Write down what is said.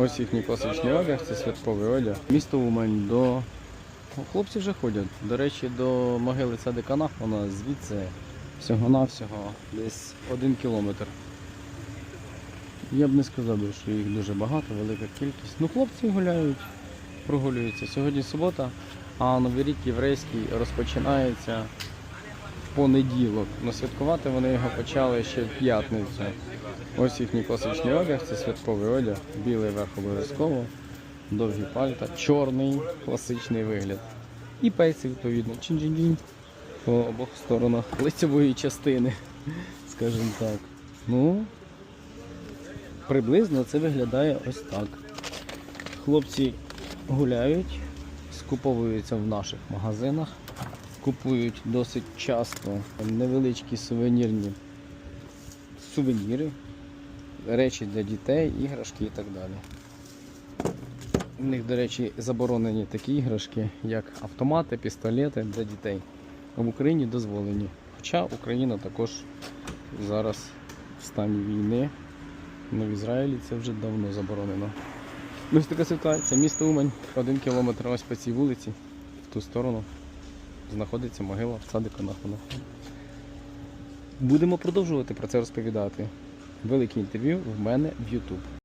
Ось їхній класичний одяг, це святковий одяг. Місто Умань до. Хлопці вже ходять. До речі, до могили Цадика Нахмана звідси всього-навсього десь один кілометр. Я б не сказав, що їх дуже багато, велика кількість. Ну, хлопці гуляють, прогулюються. Сьогодні субота, а Новий рік єврейський розпочинається понеділок. Но святкувати вони його почали ще в п'ятницю. Ось їхній класичний одяг, це святковий одяг, білий верх обов'язково, довгі пальта, чорний класичний вигляд. І пейси, відповідно, по обох сторонах лицевої частини, скажімо так. Ну, приблизно це виглядає ось так. Хлопці гуляють, скуповуються в наших магазинах, купують досить часто невеличкі сувенірні сувеніри, речі для дітей, іграшки і так далі. У них, до речі, заборонені такі іграшки, як автомати, пістолети для дітей. В Україні дозволені. Хоча Україна також зараз в стані війни, але в Ізраїлі це вже давно заборонено. Ось така ситуація. Місто Умань, один кілометр ось по цій вулиці, в ту сторону знаходиться могила в Цадика Нахманова. Будемо продовжувати про це розповідати. Велике інтерв'ю в мене в YouTube.